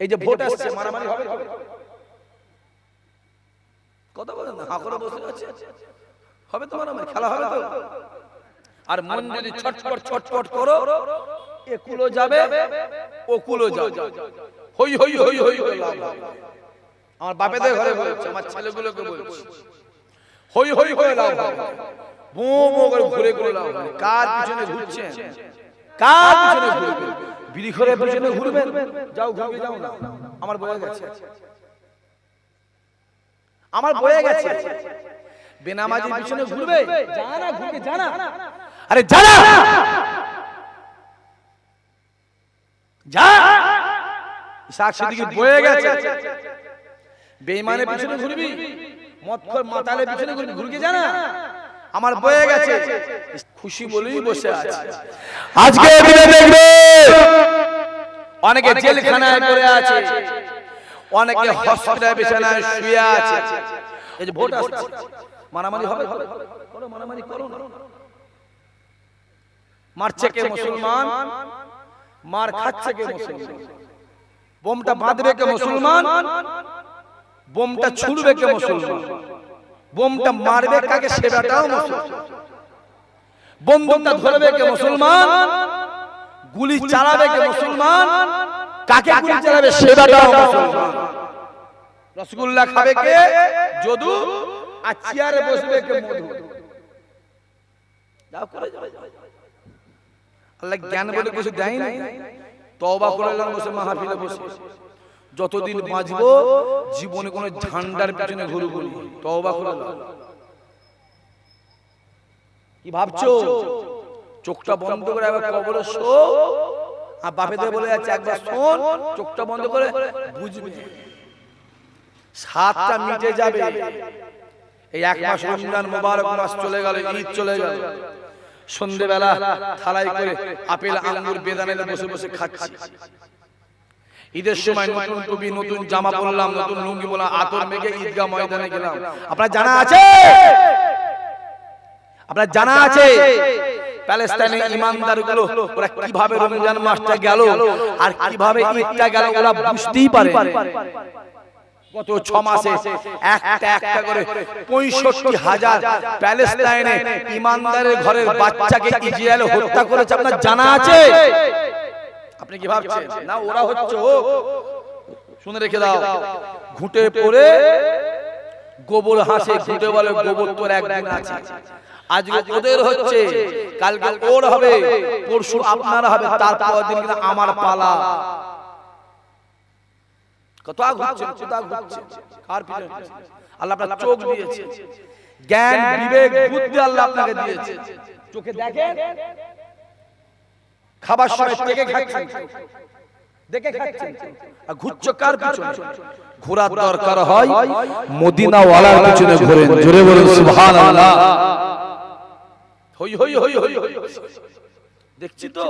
এই যে ভোট আসছে মারামারি হবে কথা বলেন না হাঁ করে বসে আছে হবে তো মারামারি খেলা হবে তো আর মন যদি ছটপট ছটপট করো এ কুলো যাবে ও কুলো যাবে হই হই হই হই হই আমার বাপেদের ঘরে বলছে আমার ছেলেগুলোকে বলছে হই হই হই লাভ বো বো করে ঘুরে ঘুরে লাভ কার পিছনে ঘুরছেন কার পিছনে ঘুরবেন বিড়ি করে পিছনে ঘুরবেন? যাও ঘুরে যাও না আমার বয়ে গেছে আমার বয়ে গেছে। বেনামাজির পিছনে ঘুরবে? জানা ঘুরবে জানা। আরে জানা! যা! ইসাক সেদিকে বয়ে গেছে। বেঈমানের পিছনে ঘুরবি? মদখর মাতালের পিছনে ঘুরবি? ঘুরকে জানা? আমার বয়ে গেছে। খুশি বলেই বসে আছে। আজকে দেখবে। অনেকে জেলখানায় পড়ে আছে। অনেকে হসপিটাল বিছানায় শুয়ে আছে। এই যে ভোট আসছে। মারামারি হবে করো মারামারি করো মারছে কে মুসলমান? মার খাচ্ছে কে মুসলমান? বোমটা বাঁধবে কে মুসলমান? বোমটা ছুড়বে কে মুসলমান? বোমটা মারবে কাকে সেটাটাও মুসলমান? বন্দুকটা ধরবে কে মুসলমান? গুলি চালাবে কে মুসলমান? কাকে গুলি চালাবে সেটাটাও মুসলমান। রসগোল্লা খাবে কে? যদু? আর চেয়ারে বসবে কে মধু? যাও করে যাও আল্লাহ জ্ঞান বলে কিছু দেয় না তওবা করে এলাম বসে মাহফিলে বসে। যতদিন বাঁচবো জীবনে কোনো ঝান্ডার পিছনে ঘুরবো না। তওবা করে এলাম। কি ভাবছ? চোখটা বন্ধ করে একবার কবরে শো। আর বাপেদের বলে যাচ্ছে একবার শোন চোখটা বন্ধ করে বুঝবে। সাতটা মিটে যাবে। এই এক মাস রমজান মোবারক মাস চলে গেল ঈদ চলে গেল। সন্ধেবেলা থালাই করে আপেল আঙ্গুর বেদানে বসে বসে খাচ্ছি। ঈদের সময় নতুন টুপি নতুন জামা পরলাম নতুন লুঙ্গি বললাম আতর মেঘে ঈদগাহ ময়দানে গেলাম। আপনার জানা আছে? আপনার জানা আছে? প্যালেস্তাইনের ইমানদারগুলো ওরা কীভাবে রমজান মাসটা গেল আর কীভাবে ঈদটা গেল ওরা বুঝতেই পারে গত ছ মাসে একটা একটা করে পঁয়ষট্টি হাজার প্যালেস্তাইনে ইমানদারের ঘরের বাচ্চাকে ইসরায়েল হত্যা করেছে, আপনার জানা আছে? আপনি কি ভাবছেন? না, ওরা হচ্ছে শুনে রেখে দাও। ঘুটে পড়ে গোবর হাসে ঘুটে বলে গোবর তোর একদিন আছে। আজকে ওদের হচ্ছে কালকে ওর হবে পরশু আপনার হবে তারপর দিন কিন্তু আমার পালা। কত ঘুরছেন কোথা ঘুরছেন কার পিছনে? আল্লাহ আপনার চোখ দিয়েছে। জ্ঞান বিবেক বুদ্ধি আল্লাহ আপনাকে দিয়েছে। চোখে দেখেন? খাবার সময় দেখে খাচ্ছেন দেখে খাচ্ছেন আর ঘুরছো কার পিছনে ঘোরার দরকার হয় মদিনা ওয়ালার পিছনে ঘোরেন জোরে বলুন সুবহানাল্লাহ হই হই হই হই হই দেখছি তো